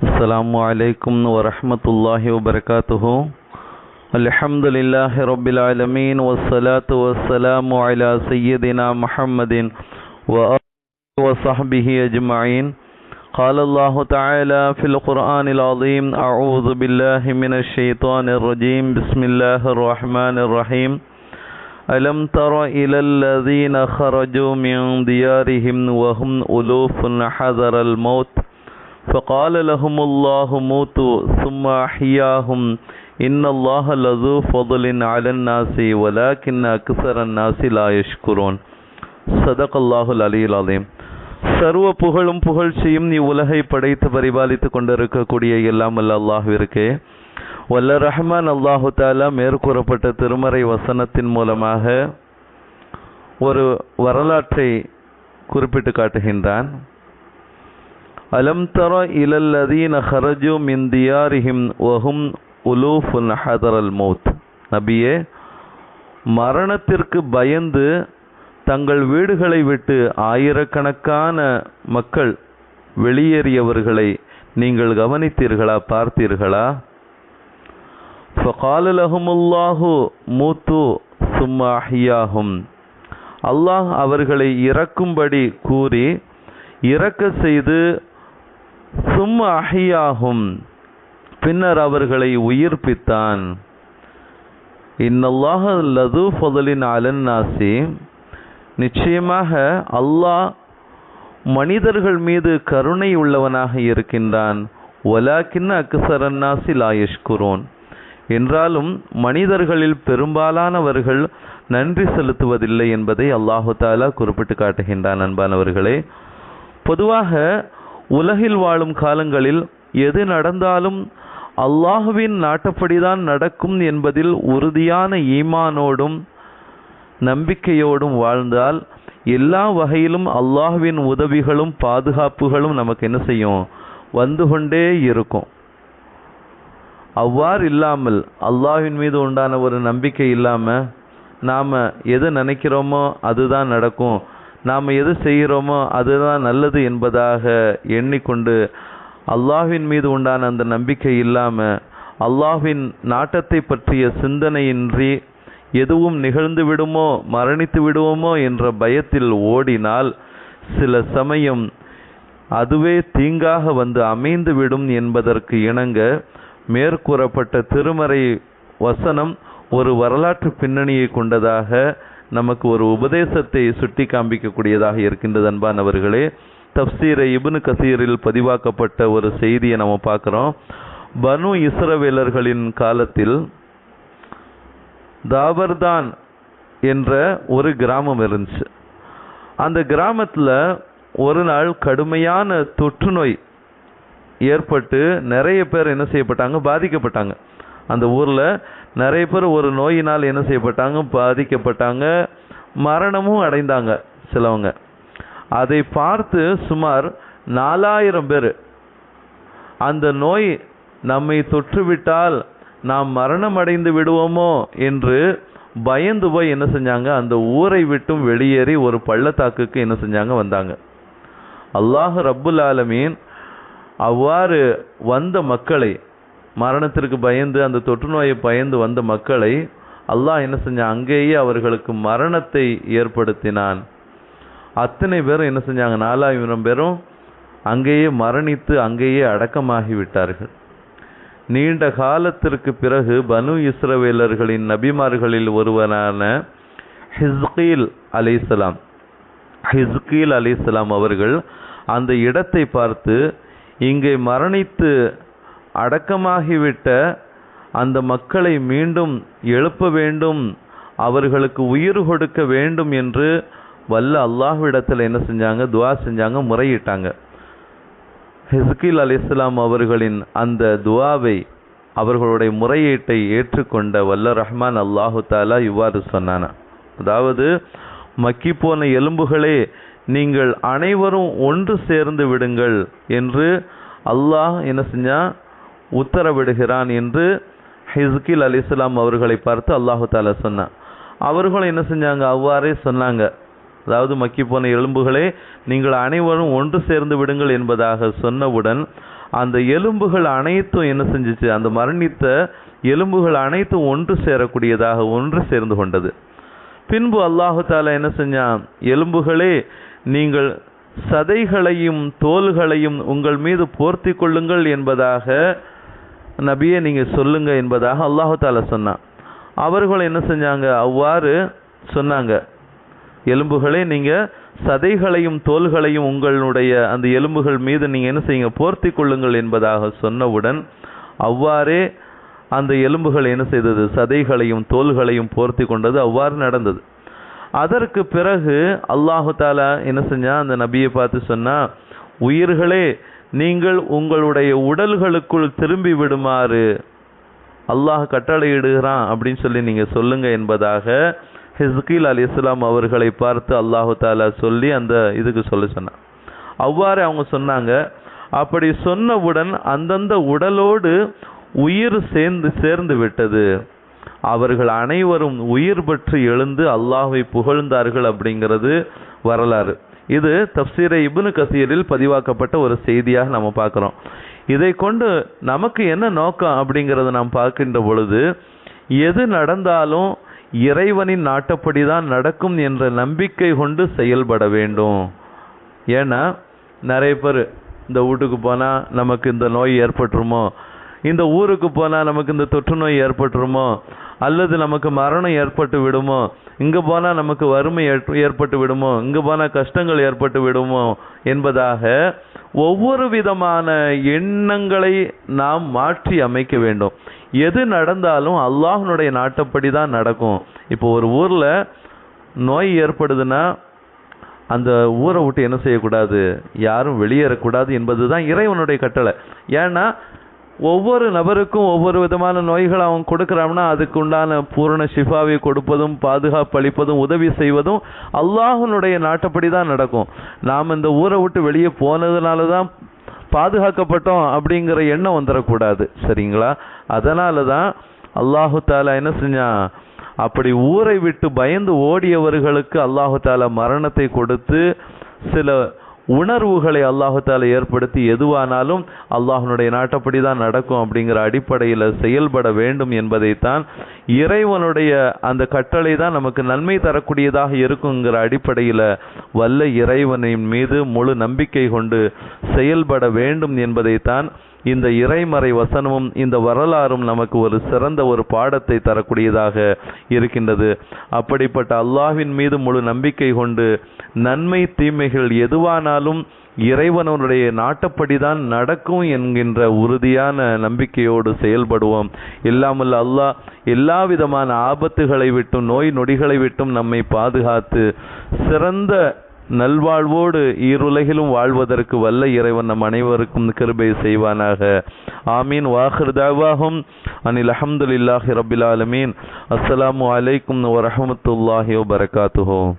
السلام عليكم ورحمة الله وبركاته. الحمد لله رب العالمين والصلاة والسلام على سيدنا محمد وآله وصحبه أجمعين. قال الله تعالى في القرآن العظيم أعوذ بالله من الشيطان الرجيم. بسم الله الرحمن الرحيم. ألم تر إلى الذين خرجوا من ديارهم وهم ألوف حذر الموت؟ فقال لهم الله موتوا ثم أحياهم إن الله لذو فضل على الناس ولكن أكثر الناس لا يشكرون صدق الله العلي العظيم சர்வ புகழும் புகழ்ச்சியும் இவ்வுலகை படைத்து பரிபாலித்துக் கொண்டிருக்கக்கூடிய எல்லாம் வல்ல அல்லாஹ்விற்கே வல்ல ரஹ்மான் அல்லாஹு தாலா மேற்கூறப்பட்ட திருமறை வசனத்தின் மூலமாக ஒரு வரலாற்றை குறிப்பிட்டு காட்டுகின்றான் அலம் தர இலல்லதீன ஹரஜு மின் தியாரிஹிம் வஹும் உலூஃபுன் ஹதரல் மௌத் நபியே மரணத்திற்கு பயந்து தங்கள் வீடுகளை விட்டு ஆயிரக்கணக்கான மக்கள் வெளியேறியவர்களை நீங்கள் கவனித்தீர்களா பார்த்தீர்களா? ஃபகால மூத்து சும்மா ஹியாகும் அல்லாஹ் அவர்களை இறக்கும்படி கூறி இறக்க செய்து சும்மா அஹியாகும் பின்னர் அவர்களை உயிர்ப்பித்தான். இன்னல்லாஹ லது ஃபதலின் அலன் நாசி நிச்சயமாக அல்லாஹ் மனிதர்கள் மீது கருணை உள்ளவனாக இருக்கின்றான். ஒலாக்கின் அக்சரன்னாசி லாயஷ்குரோன் என்றாலும் மனிதர்களில் பெரும்பாலானவர்கள் நன்றி செலுத்துவதில்லை என்பதை அல்லாஹு தாலா குறிப்பிட்டு காட்டுகின்றான் அன்பானவர்களே. பொதுவாக உலகில் வாழும் காலங்களில் எது நடந்தாலும் அல்லாஹுவின் நாட்டப்படிதான் நடக்கும் என்பதில் உறுதியான ஈமானோடும் நம்பிக்கையோடும் வாழ்ந்தால் எல்லா வகையிலும் அல்லாஹுவின் உதவிகளும் பாதுகாப்புகளும் நமக்கு என்ன செய்யும்? வந்து கொண்டே இருக்கும். அவ்வாறு இல்லாமல் அல்லாஹின் மீது உண்டான ஒரு நம்பிக்கை இல்லாமல் நாம் எது நினைக்கிறோமோ அதுதான் நடக்கும். நாம் எது செய்கிறோமோ அதுதான் நல்லது என்பதாக எண்ணிக்கொண்டு அல்லாஹ்வின் மீது உண்டான அந்த நம்பிக்கை இல்லாமல் அல்லாஹ்வின் நாட்டத்தை பற்றிய சிந்தனையின்றி எதுவும் நிகழ்ந்து விடுமோ மரணித்து விடுவோமோ என்ற பயத்தில் ஓடினால் சில சமயம் அதுவே தீங்காக வந்து அமைந்து விடும் என்பதற்கு இணங்க மேற்கூறப்பட்ட திருமறை வசனம் ஒரு வரலாற்று பின்னணியை கொண்டதாக நமக்கு ஒரு உபதேசத்தை சுட்டி காண்பிக்கக்கூடியதாக இருக்கின்றது அன்பானவர்களே. தப்சீரை இபுனு கசீரில் பதிவாக்கப்பட்ட ஒரு செய்தியை நம்ம பார்க்குறோம். பனு இஸ்ரவேலர்களின் காலத்தில் தாபர்தான் என்ற ஒரு கிராமம் இருந்துச்சு. அந்த கிராமத்தில் ஒரு நாள் கடுமையான தொற்று நோய் ஏற்பட்டு நிறைய பேர் என்ன செய்யப்பட்டாங்க? பாதிக்கப்பட்டாங்க. அந்த ஊரில் நிறைய பேர் ஒரு நோயினால் என்ன செய்யப்பட்டாங்க? பாதிக்கப்பட்டாங்க. மரணமும் அடைந்தாங்க சிலவங்க. அதை பார்த்து சுமார் நாலாயிரம் பேர் அந்த நோய் நம்மை தொற்றுவிட்டால் நாம் மரணம் அடைந்து விடுவோமோ என்று பயந்து போய் என்ன செஞ்சாங்க? அந்த ஊரை விட்டும் வெளியேறி ஒரு பள்ளத்தாக்குக்கு என்ன செஞ்சாங்க? வந்தாங்க. அல்லாஹ் ரப்புல் ஆலமீன் அவ்வாறு வந்த மக்களை மரணத்திற்கு பயந்து அந்த தொற்று நோயை பயந்து வந்த மக்களை அல்லாஹ் என்ன செஞ்சான்? அங்கேயே அவர்களுக்கு மரணத்தை ஏற்படுத்தினான். அத்தனை பேரும் என்ன செஞ்சாங்க? நாலாயிரம் பேரும் அங்கேயே மரணித்து அங்கேயே அடக்கமாகி விட்டார்கள். நீண்ட காலத்திற்கு பிறகு பனு இஸ்ரவேலர்களின் நபிமார்களில் ஒருவரான ஹிஸ்கீல் அலிஸ்லாம் ஹிஸ்கீல் அலிஸ்லாம் அவர்கள் அந்த இடத்தை பார்த்து இங்கே மரணித்து அடக்கமாகிவிட்ட அந்த மக்களை மீண்டும் எழுப்ப வேண்டும் அவர்களுக்கு உயிர் கொடுக்க வேண்டும் என்று வல்ல அல்லாஹ்விடத்தில் என்ன செஞ்சாங்க? துவா செஞ்சாங்க முறையிட்டாங்க. ஹிஸ்கில் அலி இஸ்லாம் அவர்களின் அந்த துவாவை அவர்களுடைய முறையீட்டை ஏற்றுக்கொண்ட வல்ல ரஹ்மான் அல்லாஹு தாலா இவ்வாறு சொன்னான. அதாவது மக்கி போன எலும்புகளே நீங்கள் அனைவரும் ஒன்று சேர்ந்து விடுங்கள் என்று அல்லாஹ் என்ன செஞ்சான்? உத்தரவிடுகிறான் என்று ஹிஸ்கில் அலி இஸ்லாம் அவர்களை பார்த்து அல்லாஹு தாலா சொன்னான். அவர்களும் என்ன செஞ்சாங்க? அவ்வாறே சொன்னாங்க. அதாவது மக்கி போன எலும்புகளே நீங்கள் அனைவரும் ஒன்று சேர்ந்து விடுங்கள் என்பதாக சொன்னவுடன் அந்த எலும்புகள் அனைத்தும் என்ன செஞ்சுச்சு? அந்த மரணித்த எலும்புகள் அனைத்தும் ஒன்று சேரக்கூடியதாக ஒன்று சேர்ந்து கொண்டது. பின்பு அல்லாஹு தாலா என்ன செஞ்சான்? எலும்புகளே நீங்கள் சதைகளையும் தோள்களையும் உங்கள் மீது போர்த்தி கொள்ளுங்கள் என்பதாக நபியே நீங்கள் சொல்லுங்க என்பதாக அல்லாஹு தாலா சொன்னான். அவர்கள் என்ன செஞ்சாங்க? அவ்வாறு சொன்னாங்க. எலும்புகளே நீங்கள் சதைகளையும் தோள்களையும் உங்களுடைய அந்த எலும்புகள் மீது நீங்கள் என்ன செய்யுங்க? போர்த்தி கொள்ளுங்கள் என்பதாக சொன்னவுடன் அவ்வாறே அந்த எலும்புகள் என்ன செய்தது? சதைகளையும் தோள்களையும் போர்த்தி கொண்டது. அவ்வாறு நடந்தது. அதற்கு பிறகு அல்லாஹு தாலா என்ன செஞ்சான்? அந்த நபியை பார்த்து சொன்னால் உயிர்களே நீங்கள் உங்களுடைய உடல்களுக்குள் திரும்பி விடுமாறு அல்லாஹ் கட்டளையிடுகிறான் அப்படின்னு சொல்லி நீங்கள் சொல்லுங்க என்பதாக ஹிஸ்கில் அலி இஸ்லாம் அவர்களை பார்த்து அல்லாஹு தாலா சொல்லி அந்த இதுக்கு சொல்ல சொன்னான். அவ்வாறு அவங்க சொன்னாங்க அப்படி சொன்னவுடன் அந்தந்த உடலோடு உயிர் சேர்ந்து சேர்ந்து விட்டது. அவர்கள் அனைவரும் உயிர் பற்றி எழுந்து அல்லாஹை புகழ்ந்தார்கள் அப்படிங்கிறது வரலாறு. இது தப்சீரை இபுனு கசீரில் பதிவாக்கப்பட்ட ஒரு செய்தியாக நம்ம பார்க்குறோம். இதை கொண்டு நமக்கு என்ன நோக்கம் அப்படிங்கிறத நாம் பார்க்கின்ற பொழுது எது நடந்தாலும் இறைவனின் நாட்டப்படி தான் நடக்கும் என்ற நம்பிக்கை கொண்டு செயல்பட வேண்டும். ஏன்னா நிறைய பேர் இந்த வீட்டுக்கு போனால் நமக்கு இந்த நோய் ஏற்பட்டுருமோ? இந்த ஊருக்கு போனால் நமக்கு இந்த தொற்று நோய் ஏற்பட்டுருமோ? அல்லது நமக்கு மரணம் ஏற்பட்டு விடுமோ? இங்கே போனால் நமக்கு வறுமை ஏற்பட்டு விடுமோ? இங்கே போனால் கஷ்டங்கள் ஏற்பட்டு விடுமோ? என்பதாக ஒவ்வொரு விதமான எண்ணங்களை நாம் மாற்றி அமைக்க வேண்டும். எது நடந்தாலும் அல்லாஹனுடைய நாட்டப்படி தான் நடக்கும். இப்போ ஒரு ஊரில் நோய் ஏற்படுதுன்னா அந்த ஊரை விட்டு என்ன செய்யக்கூடாது? யாரும் வெளியேறக்கூடாது என்பது தான் இறைவனுடைய கட்டளை. ஏன்னா ஒவ்வொரு நபருக்கும் ஒவ்வொரு விதமான நோய்கள் அவன் கொடுக்குறான்னா அதுக்கு உண்டான பூரண ஷிஃபாவை கொடுப்பதும் பாதுகாப்பு அளிப்பதும் உதவி செய்வதும் அல்லாஹனுடைய நாட்டப்படி தான் நடக்கும். நாம் இந்த ஊரை விட்டு வெளியே போனதுனால தான் பாதுகாக்கப்பட்டோம் அப்படிங்கிற எண்ணம் வந்துடக்கூடாது சரிங்களா? அதனால தான் அல்லாஹு தாலா என்ன செஞ்சான் அப்படி ஊரை விட்டு பயந்து ஓடியவர்களுக்கு அல்லாஹு தாலா மரணத்தை கொடுத்து சில உணர்வுகளை அல்லாஹத்தால் ஏற்படுத்தி எதுவானாலும் அல்லாஹனுடைய நாட்டப்படி தான் நடக்கும் அப்படிங்கிற அடிப்படையில் செயல்பட வேண்டும் என்பதைத்தான் இறைவனுடைய அந்த கட்டளை தான் நமக்கு நன்மை தரக்கூடியதாக இருக்குங்கிற அடிப்படையில் வல்ல இறைவனின் மீது முழு நம்பிக்கை கொண்டு செயல்பட வேண்டும் என்பதைத்தான் இந்த இறைமறை வசனமும் இந்த வரலாறும் நமக்கு ஒரு சிறந்த ஒரு பாடத்தை தரக்கூடியதாக இருக்கின்றது. அப்படிப்பட்ட அல்லாஹின் மீது முழு நம்பிக்கை கொண்டு நன்மை தீமைகள் எதுவானாலும் இறைவனுடைய நாட்டப்படிதான் நடக்கும் என்கின்ற உறுதியான நம்பிக்கையோடு செயல்படுவோம். இல்லாமல் அல்லாஹ் எல்லா விதமான ஆபத்துகளை விட்டும் நோய் நொடிகளை விட்டும் நம்மை பாதுகாத்து சிறந்த நல்வாழ்வோடு ஈருலகிலும் வாழ்வதற்கு வல்ல இறைவன் நம் அனைவருக்கும் கிருபை செய்வானாக. ஆமீன். வாஹர் தாவாகும் அனில் அஹமதுல்லாஹி ரபில் ஆலமீன். அஸ்ஸலாமு அலைக்கும் வரஹமத்துல்லாஹி வபரகாத்துஹு